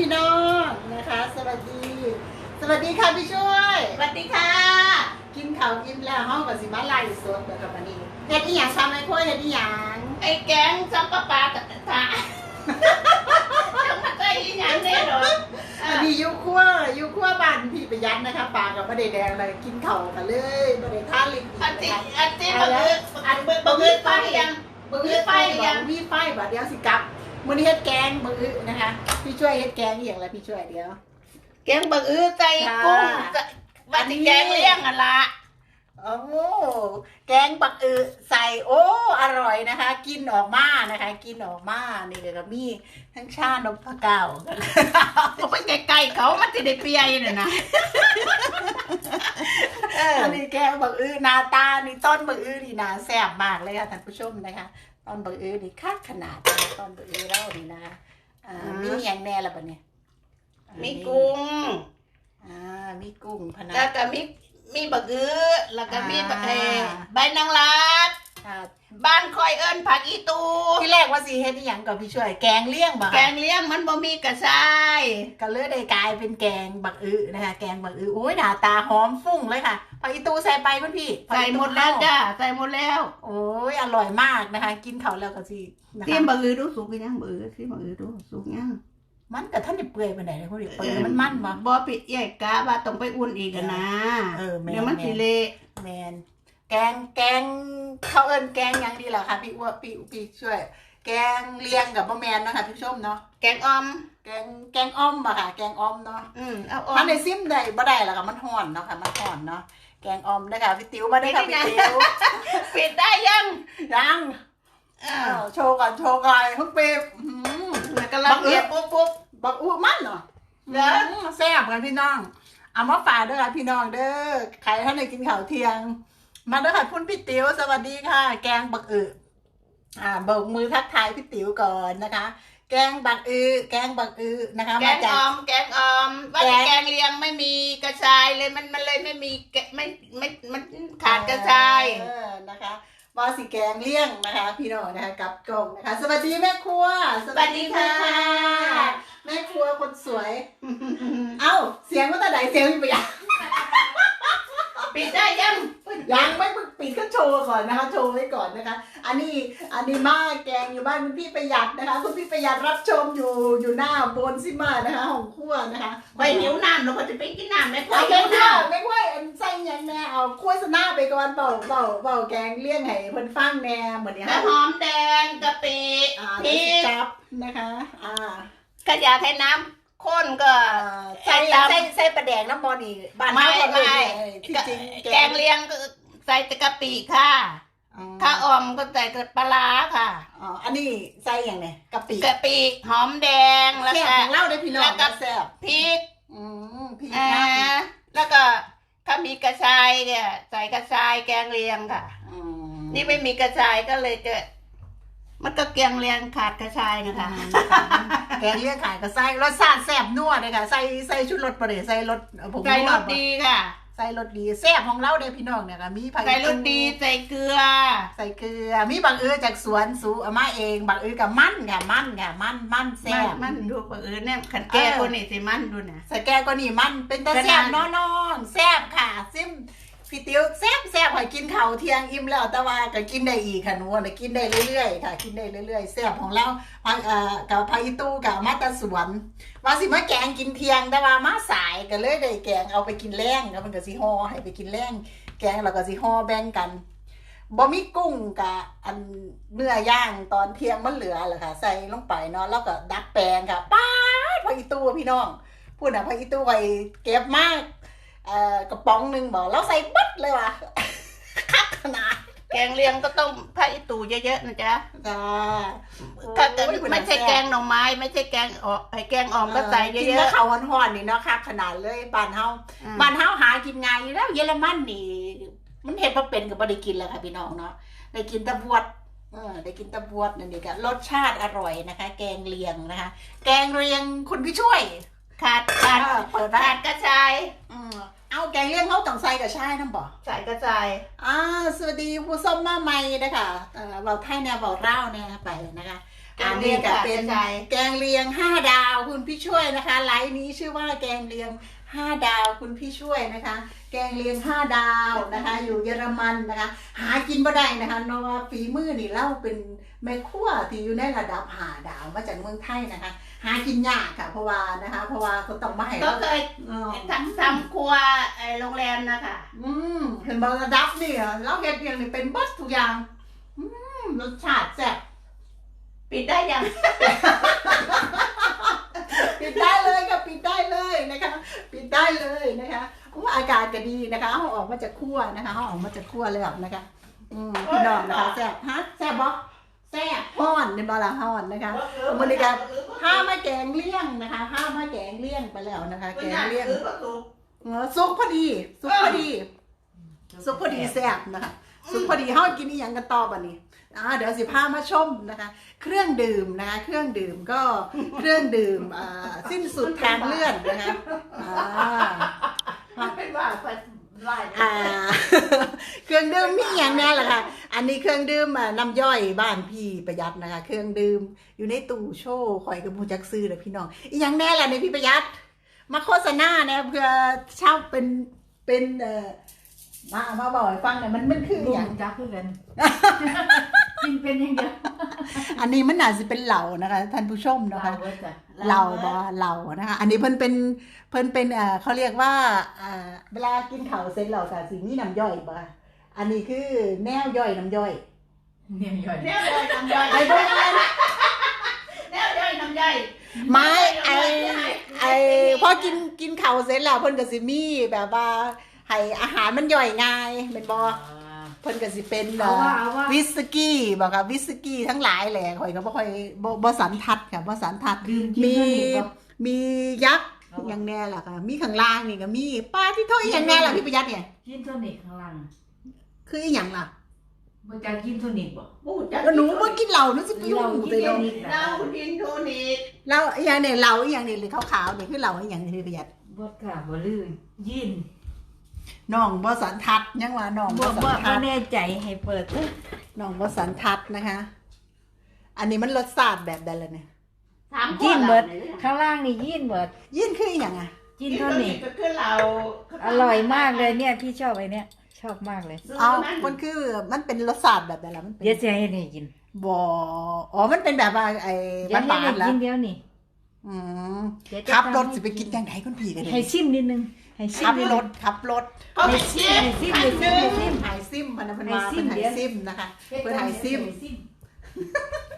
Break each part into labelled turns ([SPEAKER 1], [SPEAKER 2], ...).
[SPEAKER 1] พี่น้องนะคะ สวัสดี สวัสดีค่ะพี่ช่วย
[SPEAKER 2] สวัสดีค่ะ
[SPEAKER 1] กินข้าวกินแล้วห้องกับสิมาไล่สดแบบวันนี้เฮ็ดอีหยังทำไอ้ค่อยเฮ็ดอีหยัง
[SPEAKER 2] ไอ้แกงซับปะปาตะตาจะมาได้ยังไงแน่นอน
[SPEAKER 1] อันนี้อยูคั่วอยูคั่วบ้านพี่ประหยัดนะคะปลากับไม่ได้แดงเลยกินข้าวกันเลยไม่ได้ทานลิ้น
[SPEAKER 2] อันที่
[SPEAKER 1] นะคะ
[SPEAKER 2] อันที่บังเอิญอันบังเอิญไปยังบังเอิญไป
[SPEAKER 1] บอ
[SPEAKER 2] ยั
[SPEAKER 1] ก
[SPEAKER 2] ง
[SPEAKER 1] มีไฟบัดเดียวสิกลับ มื้อนี้เฮ็ดแกงมื้อนะคะ พี่ช่วยเฮ็ดแกงอีหยังละพี่ช่วยเดียว
[SPEAKER 2] แกงบังเอิญใจกุ้งว่าที่แกงเลี้ยงอะละ
[SPEAKER 1] โอ้แกงปักอือใส่โอ้อร่อยนะคะ กินออกมานะคะ กินออกมานี่ก็มีทั้งชานกพะเก้า
[SPEAKER 2] ก็ไปไกลๆเขามันจะได้เปียน่ะนะ
[SPEAKER 1] เออนี่แกงบักอือหนาตานี่ต้นบักอือนี่นาแซ่บมากเลยค่ะท่านผู้ชมนะคะ ต้นบักอือนี่คัดขนาดนะคะต้นบักอือเล่านี่นะคะอ่ามีอย่างแน่ละปะเนี่ยอ่า
[SPEAKER 2] มีกุ้ง
[SPEAKER 1] อ่ามีกุ้งพะนะ
[SPEAKER 2] แล้วก็มีมีบักเอิญแล้วก็มีบักเอ
[SPEAKER 1] อ่า
[SPEAKER 2] ใบนางรัด
[SPEAKER 1] อ่า
[SPEAKER 2] บ้านคอยเอิญผักอีตู
[SPEAKER 1] ที่แรกว่าสีเฮ็ดอหย่างกับพี่ช่วย แกงเลี่ยงบ่
[SPEAKER 2] แกงเลี้ยงมันบ่มีกระชาย
[SPEAKER 1] ก็เลยได้กลายเป็นแกงบักอือนะคะ แกงบักอือโอ้ยหน้าตาหอมฟุ้งเลยค่ะผักอีตูใส่ไปคุณพี่ผัก
[SPEAKER 2] ใส่
[SPEAKER 1] อีตู
[SPEAKER 2] หมดแล้วจ้าใส่หมดแล้ว
[SPEAKER 1] โอ้ยอร่อยมากนะคะ กินเขาวแล้วก็สินะคะ
[SPEAKER 2] ที่บังเอิญดูสุกยังบังเอิญที่บังเอิญดูสุกยัง
[SPEAKER 1] มันกับท่านได้เปื่อยไปไหนเลยคุณพี่เปื่อยมันมันบ่
[SPEAKER 2] บ่ปิดใหญ่กะว่าต้องไปอุ่นอีกอะนะ
[SPEAKER 1] เออแม่น
[SPEAKER 2] เดี๋ยวมันสิเละ
[SPEAKER 1] แมน แกงแกงเขาเอิญแกงหยังดีเหรอคะพี่อ้ว่าพี่พี่ช่วย แกงเลียงกับบะแมนเนาะคะพี่ผู้ชมเนาะ
[SPEAKER 2] แกงออม
[SPEAKER 1] แกงแกงอ้อมอะค่ะ แกงอ้อมเนาะ
[SPEAKER 2] อืมเอาออ
[SPEAKER 1] ถ้าใน
[SPEAKER 2] ม
[SPEAKER 1] ซิมได้บ่ได้หรอกค่ะมันห่อนเนาะค่ะมันห่อนเนาะแกงอ้อมนะคะพี่ติ๋วมาได้ค่ะ
[SPEAKER 2] ไม่
[SPEAKER 1] พี่
[SPEAKER 2] ได้
[SPEAKER 1] ติ๋ว
[SPEAKER 2] ปิดได้ยัง
[SPEAKER 1] ยัง
[SPEAKER 2] อ้า
[SPEAKER 1] อ้าววโชว์ก่อนโชว์ก่อนทุกปีอื้อหือ
[SPEAKER 2] แล้วก็ลังเอียดปุ๊บปุ๊บ
[SPEAKER 1] บักอู้มันเนาะ
[SPEAKER 2] เหรอ
[SPEAKER 1] อื้อแซ่บกันพี่น้องเอามาฝากด้วยค่ะพี่น้องเด้อใครท่านไหนกินข้าวเที่ยง มาด้วยค่ะพุ่นพี่ติ๋วสวัสดีค่ะ แกงบักอึอ่าเบิกมือทักทายพี่ติ๋วก่อนนะคะ แกงบักอึแกงบักอึนะคะ
[SPEAKER 2] แก
[SPEAKER 1] มางจา
[SPEAKER 2] อกอมแกงออม ว่า
[SPEAKER 1] แก
[SPEAKER 2] แต่
[SPEAKER 1] ง
[SPEAKER 2] แกงเลียงไม่มีกระชายเลยมันมันเลยไม่มีแกะไม่ไม่มันขาดกระชาย
[SPEAKER 1] เออนะคะว่าสีแกงเลี่ยงนะคะ พี่น้องนะคะกับกงนะคะ สวัสดีแม่ครัว
[SPEAKER 2] สวัสดีค่ะ
[SPEAKER 1] แม่ครัวคนสวย เอ้าเสียงว่าแต่ไหนเสียงมีไปยัง
[SPEAKER 2] ปิดได้ ยัง
[SPEAKER 1] ยังไม่เพิ่งปิดก็โชว์ก่อนนะคะ โชว์ไว้ก่อนนะคะ อันนี้อันนี้มาแกงอยู่บ้านคุณพี่ประหยัดนะคะ คุณพี่ประหยัดรับชมอยู่อยู่หน้าโบนซิมานะคะของครัวนะคะ
[SPEAKER 2] ไปหิวน้ำเราก็จะไปกินน้ำแม่
[SPEAKER 1] ไอ้
[SPEAKER 2] ก็
[SPEAKER 1] แก
[SPEAKER 2] หิ
[SPEAKER 1] ง
[SPEAKER 2] ว
[SPEAKER 1] ข้า
[SPEAKER 2] น้
[SPEAKER 1] วไม่ค่อยอันใส่หยังแน่เอาคั่วสนาไปก่อนเบาเบาเบาแกงเลี่ยงให้เพิ่นฟังแน่เหมือนำเนี้
[SPEAKER 2] กระหอมแดงกะปิ
[SPEAKER 1] อ่า
[SPEAKER 2] พริก
[SPEAKER 1] จับนะคะ อ่า
[SPEAKER 2] ก็อยากให้น้ำ ข้นก็
[SPEAKER 1] ใส่
[SPEAKER 2] ใส่ตาม
[SPEAKER 1] ใส่ใส่ปลาแดงน้ำบอนี่บ้าน
[SPEAKER 2] ไม่
[SPEAKER 1] เฮาก็
[SPEAKER 2] ไม่
[SPEAKER 1] เลยที่จริง
[SPEAKER 2] แกงเลียงก็ใส่แต่กะปิค่ะ
[SPEAKER 1] อ๋อ
[SPEAKER 2] ข้าวออมก็ใส่แต่ปลาร้าค่ะ
[SPEAKER 1] อ๋ออันนี้ใส่อย่างไงกะปิ
[SPEAKER 2] กะปิหอมแดงแล้ว
[SPEAKER 1] แซ่บ
[SPEAKER 2] ก็
[SPEAKER 1] ของเล่าได้พี่น้อง
[SPEAKER 2] แล้วก็
[SPEAKER 1] แซ่บ
[SPEAKER 2] พริก
[SPEAKER 1] อืมพี่
[SPEAKER 2] อ่า
[SPEAKER 1] น้
[SPEAKER 2] แล้วก็ถ้ามีกระชายเนี่ยใส่กระชายแกงเลียงค่ะำ
[SPEAKER 1] อืม
[SPEAKER 2] นี่ไม่มีกระชายก็เลยจะ มันก็แกงเลียงขาดกระชายนะคะ
[SPEAKER 1] แกงเลี่ยงขายก็ใส่รสชาติแซ่บนัวเลยค่ะ ใส่ใส่ชุดรสประเดี๋ยวใส่รสผง
[SPEAKER 2] ใส่ร
[SPEAKER 1] นัว
[SPEAKER 2] สดีค่ะ
[SPEAKER 1] ใส่รสดีแซ่บของเราได้พี่น้องเนี่ยค่ะมีผัก
[SPEAKER 2] ใส่รสดีใส่เกลือ
[SPEAKER 1] ใส่เกลือ มีบางเอือจากสวนสูเอามาเองบางเอือกับมันค่ะมันค่ะมันมันแซ่
[SPEAKER 2] มัน
[SPEAKER 1] บ
[SPEAKER 2] มันดูปะเออเนี่ยขันแก้คนนี่สิมันดูนะ
[SPEAKER 1] ใส่แกงก็นี่มันเป็นตา
[SPEAKER 2] ขนาด
[SPEAKER 1] แซ่บน้องๆแซ่บค่ะซิม พี่ติ๋วแซ่บแซ่บค่ะกินข้าวเที่ยงอิ่มแล้วแต่ว่าก็กินได้อีกค่ะหนูนะกินได้เรื่อยๆค่ะ กินได้เรื่อยๆแซ่บของเราพักเอ่อกับพายิตู้กับมาตาสวนว่าสิมาแกงกินเที่ยงแต่ว่ามาสายก็เลยได้แกงเอาไปกินแรงแล้วมันก็สิห่อให้ไปกินแรงแกงแล้วก็สิห่อแบ่งกันบ่มีกุ้งกับอันเนื้อย่างตอนเที่ยงมันเหลือเหรอค่ะ ใส่ลงไปเนาะแล้วก็ดัดแปลงค่ะป้าพออีตู้พี่น้องพูดนะพออีตู้ไปเก็บมาก เอ่อกระป๋องหนึ่งบอกแล้วใส่บัดเลยว่ะคักขนาด
[SPEAKER 2] แกงเลียงก็ต้องผ้าอีตูเยอะๆนะจ๊ะ
[SPEAKER 1] จ้า
[SPEAKER 2] ถ้าเกิด
[SPEAKER 1] โอ้ยคุณ
[SPEAKER 2] ไม่ใช่
[SPEAKER 1] น่ะ
[SPEAKER 2] แก
[SPEAKER 1] ซ่บ
[SPEAKER 2] งหน่อไม้ ไม่ใช่แกงออกไอ้แกงอ่อมก็ใส่เย
[SPEAKER 1] กินแล้
[SPEAKER 2] อะ
[SPEAKER 1] วเขาห่อนๆนี่เนาะคักขนาดเลยบ้านเฮา
[SPEAKER 2] ๆอืม
[SPEAKER 1] บ้านเฮาหากินง่ายอยู่แล้วเยอรมันนี่ มันเห็ดมาเป็นกับบ่ได้กินแล้วค่ะพี่น้องเนาะได้กินตะบวดเออได้กินตะบวดนั่นเองก็รสชาติอร่อยนะคะ แกงเลียงนะคะ แกงเลียงคุณพี่ช่วย
[SPEAKER 2] ขาดขาด
[SPEAKER 1] เออเปิดร้า
[SPEAKER 2] ขานดกระชาย
[SPEAKER 1] อืมเอาแกงเลียงเขาต้องใส่กับชายน้ำบ่
[SPEAKER 2] ใส่กระชาย
[SPEAKER 1] อ่าสวัสดีผู้ส้มมาใหม่นะคะเออเบาไทยแนวเบาเล่าวแนวไปนะคะอันนี้ก็เป็น
[SPEAKER 2] ใช่
[SPEAKER 1] แกงเลียงห้าดาวคุณพี่ช่วยนะคะไลฟ์นี้ชื่อว่าแกงเลียง ห้าดาวคุณพี่ช่วยนะคะ แกงเลียงห้าดาวนะคะ อยู่เยอรมันนะคะ หากินบ่ได้นะคะเนาะว่าฝีมือนี่เล่าเป็นแม่ครัวที่อยู่ในระดับหาดาวมาจากเมืองไทยนะคะ หากินยากค่ะเพราะว่านะคะ เพราะว่าเขาต้องมาให้
[SPEAKER 2] ก็
[SPEAKER 1] เรา
[SPEAKER 2] เคย
[SPEAKER 1] เออ
[SPEAKER 2] ทำทำครัวไอ้โรงแรมนะคะ
[SPEAKER 1] อืมเห็นบอระดับนี่อะเราเฮ็ดอย่างนี้เป็นเบัสทุกอย่าง อืมรสชาติแซ่บ
[SPEAKER 2] ปิดได้ยัง
[SPEAKER 1] ปิดได้เลยค่ะปิดได้เลยนะคะ ปิดได้เลยนะคะว่าอากาศก็ดี นะคะเขาออกมาจากคั่วนะคะเขาออกมาจากคั่วแล้วนะคะ อืมพี่น้องนะคะแซ่บฮะแซ่บบ่แซ่บฮ้อนในบอละฮ้อนนะคะบริการห้ามาแกงเลี่ยงนะคะห้ามาแกงเลี่ยงไปแล้วนะคะ แกงเลี่ยงเออซุกพอดีซุกพอดีซุปพอดีแซ่บนะคะซุปพอดีเฮากินอีหยังกันต่อบัดนี้อ่าเดี๋ยวสิพามาชมนะคะ เครื่องดื่มนะคะ เครื่องดื่มก็เครื่องดื่มอ่าสิ้นสุดทางเลื่อนนะคะอ่า
[SPEAKER 2] เป็นว่าไปไล่
[SPEAKER 1] อ่า เครื่องดื่มมีอย่างแน่ล่ะค่ะ อันนี้เครื่องดื่มอ่าน้ำย่อยบ้านพี่ประหยัดนะคะ เครื่องดื่มอยู่ในตู้โชว์ข่อยกับผู้จักซื้อเลยพี่น้องอีหยังแน่ล่ะในพี่ประหยัด มาโฆษณาเนี่ยเพื่อเช่าเป็นเป็นเอ่อมามาบอกให้ฟังหน่อยมันมันคืออ
[SPEAKER 3] ลุ
[SPEAKER 1] หย่าง
[SPEAKER 3] งจักคือกัน กินเป็นอย่างเดียว
[SPEAKER 1] อันนี้มันอาจจะเป็นเหล่านะคะ ท่านผู้ชมนะคะ
[SPEAKER 3] เบิดจ้ะ
[SPEAKER 1] เหล่าบอเหล่านะคะ อันนี้เพิ่นเป็นเพิ่นเป็นเอ่อเขาเรียกว่าอ่าเวลากินข้าวเสร็จแล้วค่ะสิมีน้ำย่อยบ่อันนี้คือแนวย่อยน้ำย่อย
[SPEAKER 3] เนี่ยย่อย
[SPEAKER 2] แนวย่อยน้ำย่อย
[SPEAKER 1] ไอ้พวกนั้น
[SPEAKER 2] แนวย่อยน้ำย่อย
[SPEAKER 1] ไม้ไอ้ไอ้พอกินกินข้าวเสร็จแล้วเพิ่นก็สิมีแบบว่าให้อาหารมันย่อยง่ายเป็นบ่ เพิ่นก็สิเป็น
[SPEAKER 3] เอาว่าเอาว่า
[SPEAKER 1] วิสกี้บอกค่ะวิสกี้ทั้งหลายแหละข่อยก็บ่ค่อยบ่บ่สันทัดค่ะบ่สันทัด
[SPEAKER 3] ดื่มกิน
[SPEAKER 1] มี
[SPEAKER 3] เท่านี้บ่
[SPEAKER 1] มียักษ์
[SPEAKER 3] เอาวะ
[SPEAKER 1] อย่างแน่ล่ะค่ะ มีข้างล่างนี่ก็มีปลาที่โทษอีอย่างแน่ล่ะพี่ประหยัดเนี่ย
[SPEAKER 3] กินโทนิกข้างล่าง
[SPEAKER 1] คืออีหยังล่ะ
[SPEAKER 3] บ่จักกินโทนิกบ่
[SPEAKER 2] พูดจัก
[SPEAKER 1] แล้วหนูบ่กินเหล้าหนูสิไปยุ่ง
[SPEAKER 3] เรากิน
[SPEAKER 1] ไปเนาะ
[SPEAKER 3] นิด
[SPEAKER 2] เหล้าดินโทนิก
[SPEAKER 1] เหล้าอีหยังเนี่ยเหล้าอีหยังเนี่ยเลยขาวๆเนี่ยคือเหล้าอีหยังเนี่ยพี่ประหยัด
[SPEAKER 3] บดค่ะบ่ลื่นยิน
[SPEAKER 1] น้องบ่สันทัดยังว่าน้อง
[SPEAKER 3] บ่
[SPEAKER 1] บ่สั
[SPEAKER 3] บ่
[SPEAKER 1] นทั
[SPEAKER 3] บ่
[SPEAKER 1] ด
[SPEAKER 3] แน่ใจให้เปิด
[SPEAKER 1] น้องบ่สันทัดนะคะ อันนี้มันรสชาติแบบใดล่ะเนี่ย
[SPEAKER 2] ถาม
[SPEAKER 3] ยินเบิดข้างล่างนี่ยินเบิด
[SPEAKER 1] ยินคืออีหยังอะ
[SPEAKER 3] กินโทนิก
[SPEAKER 2] ก็คือเรา
[SPEAKER 3] อร่อยมากเลยเนี่ยพี่ชอบไอ้เนี่ยชอบมากเลย
[SPEAKER 1] เอามันคือมันเป็นรสชาติแบบใดล่ะมันเป็น
[SPEAKER 3] เดี๋ยวจะให้นี่กิน
[SPEAKER 1] บ่อ๋อมันเป็นแบบว่าไอ้
[SPEAKER 3] เดี๋ยวให้
[SPEAKER 1] บ้าน
[SPEAKER 3] นี่
[SPEAKER 1] ๆแล้ว
[SPEAKER 3] กินเดี๋ยวนี่
[SPEAKER 1] อืม
[SPEAKER 3] เดี๋ยวจะ
[SPEAKER 1] ขับรถ
[SPEAKER 3] ทำให้
[SPEAKER 1] สิไปกินจังไดคุณพี่กันเล
[SPEAKER 3] ให้
[SPEAKER 1] ย
[SPEAKER 3] ชิมนิดนึง ให้ชิม
[SPEAKER 1] ขับ
[SPEAKER 3] นิด
[SPEAKER 1] ร
[SPEAKER 3] นึ
[SPEAKER 1] ถ
[SPEAKER 3] ง
[SPEAKER 1] ขับรถ
[SPEAKER 2] ก็ไปเชีย
[SPEAKER 3] ให้ซิม
[SPEAKER 2] พั
[SPEAKER 3] ให้
[SPEAKER 2] นห
[SPEAKER 3] ซิ
[SPEAKER 2] นึ่
[SPEAKER 3] ม
[SPEAKER 2] ง
[SPEAKER 3] ให้ซิม
[SPEAKER 1] หายซิมพนันพน
[SPEAKER 3] ให้
[SPEAKER 1] มา
[SPEAKER 3] ซิ
[SPEAKER 1] เป็
[SPEAKER 3] ม
[SPEAKER 1] นหา
[SPEAKER 3] เดี๋
[SPEAKER 1] ย
[SPEAKER 3] ยว
[SPEAKER 1] ซิมนะคะเพื่อหายซิม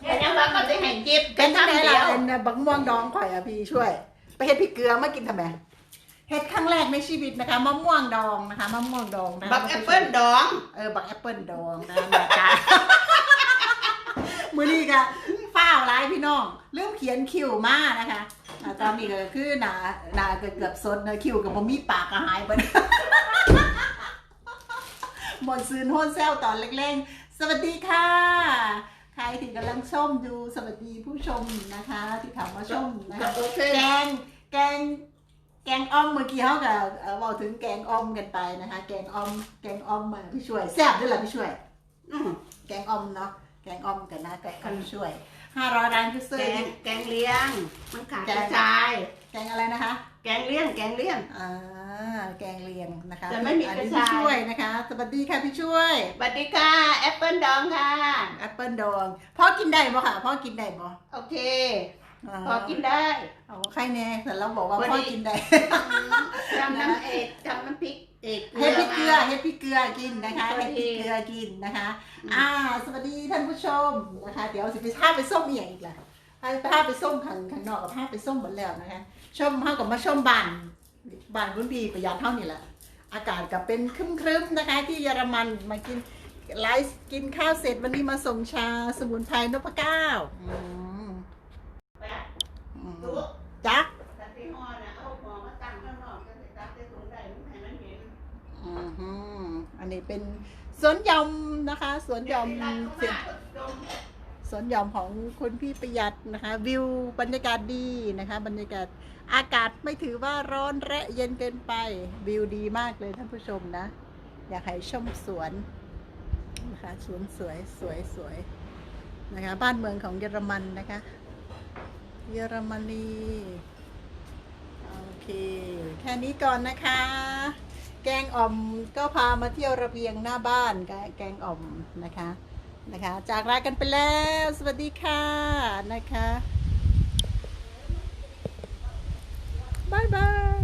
[SPEAKER 2] แต่ยังว่าก็จะให้จิบ
[SPEAKER 1] เป็นจังได
[SPEAKER 2] เดี
[SPEAKER 1] ล่ะ
[SPEAKER 2] ยว
[SPEAKER 1] เป็นบักม่วงดองข่อยอะพี่ช่วย ไปเฮ็ดพริกเกลือมากินทำไมเฮ็ดครั้งแรกในชีวิตนะคะมะม่วงดองนะคะมะม่วงดองนะคะ
[SPEAKER 2] บักแอปเปิ้ลดอง
[SPEAKER 1] เออบักแอปเปิ้ลดองนะแม่จ้ามื้อนี้ก็ฟ้าวร้ายพี่น้องเริ่มเขียนคิวมานะคะ อ่าตอนนี้ก็คือหนาหนาเกือบๆสดนะคิวกับบ่มีปากก็หายไปหมดซืนโฮนแซวตอนเล็กๆ สวัสดีค่ะ ใครที่กำลังชมดูสวัสดีผู้ชมนะคะ ที่เข้ามาชมนะคะ
[SPEAKER 2] โอเค
[SPEAKER 1] แกงแกงแกงอ่อมเมื่อกี้เขากับเอ่อบอกถึงแกงอ่อมกันไปนะคะ แกงอ่อมแกงอ่อมมาพี่ช่วยแซ่บด้วยเหรอพี่ช่วย
[SPEAKER 2] อืม
[SPEAKER 1] แกงอ่อมเนาะแกงอ่อมกันนะแกงอ่อมช่วย ห้าร้อยร้านพิเศ
[SPEAKER 2] แก
[SPEAKER 1] ษ
[SPEAKER 2] งแกงเลี้ยง มันขาด
[SPEAKER 1] แก
[SPEAKER 2] ก
[SPEAKER 1] ง
[SPEAKER 2] ระจาย
[SPEAKER 1] แกงอะไรนะคะ
[SPEAKER 2] แกงเลี้ยง แกงเลี้ยง
[SPEAKER 1] อ่าแกงเลียงนะคะ
[SPEAKER 2] แต่ไม่มี
[SPEAKER 1] อัน
[SPEAKER 2] กระ
[SPEAKER 1] นี้
[SPEAKER 2] ชาย
[SPEAKER 1] พี่ช่วยนะคะ สวัสดีค่ะพี่ช่วย
[SPEAKER 2] สวัสดีค่ะ แอปเปิ้ลดองค่ะ
[SPEAKER 1] แอปเปิลดองพ่อกินได้บ่ค่ะพ่อกินได้บ่
[SPEAKER 2] โอเคาพอกินได้
[SPEAKER 1] เอาใครแน่แต่เราบอกว่า
[SPEAKER 2] พอดี
[SPEAKER 1] พ่อกินได้
[SPEAKER 2] ทำน้ำเอกทำน้ำพริก เอก
[SPEAKER 1] ให้พริกเกลือให้พริกเกลือกินนะคะ
[SPEAKER 2] พอ
[SPEAKER 1] ให้
[SPEAKER 2] ดี
[SPEAKER 1] พริกเกลือกินนะคะ อ่า สวัสดีท่านผู้ชมนะคะ เดี๋ยวสิไปท่าไปส้มอีกอย่างอีกแหละให้ท่าไปส้มข้างข้างนอกกับท่าไปส้มหมดแล้วนะคะชมเท่ากับมาชมบ้านบ้านคุณพี่ประหยัดเท่านี้แหละ อากาศกับเป็นครึ้มๆนะคะ ที่เยอรมันมากินไลฟ์กินข้าวเสร็จวันนี้มาส่งชาสมุนไพรนพเก้าอืมอืม
[SPEAKER 2] ดู
[SPEAKER 1] จ๊ะ
[SPEAKER 2] ตัดที่ห่อนะเอาห่อมาตั้งข้างนอกจะได้ตัดได้ตรงได้ไม่ให้มันเห็น
[SPEAKER 1] อือหื อันนี้เป็นสวนยอมนะคะ สวนยอมเสียงสวนยอมของคุณพี่ประหยัดนะคะ วิวบรรยากาศดีนะคะ บรรยากาศอากาศไม่ถือว่าร้อนและเย็นเกินไปวิวดีมากเลยท่านผู้ชมนะ อยากให้ชมสวนนะคะสวนสวยสวยสวยนะคะบ้านเมืองของเยอรมันนะคะ เยอรมนีโอเค แค่นี้ก่อนนะคะ แกงอ่อมก็พามาเที่ยวระเบียงหน้าบ้านแกงอ่อมนะคะนะคะ จากลากันไปแล้ว สวัสดีค่ะนะคะบายบาย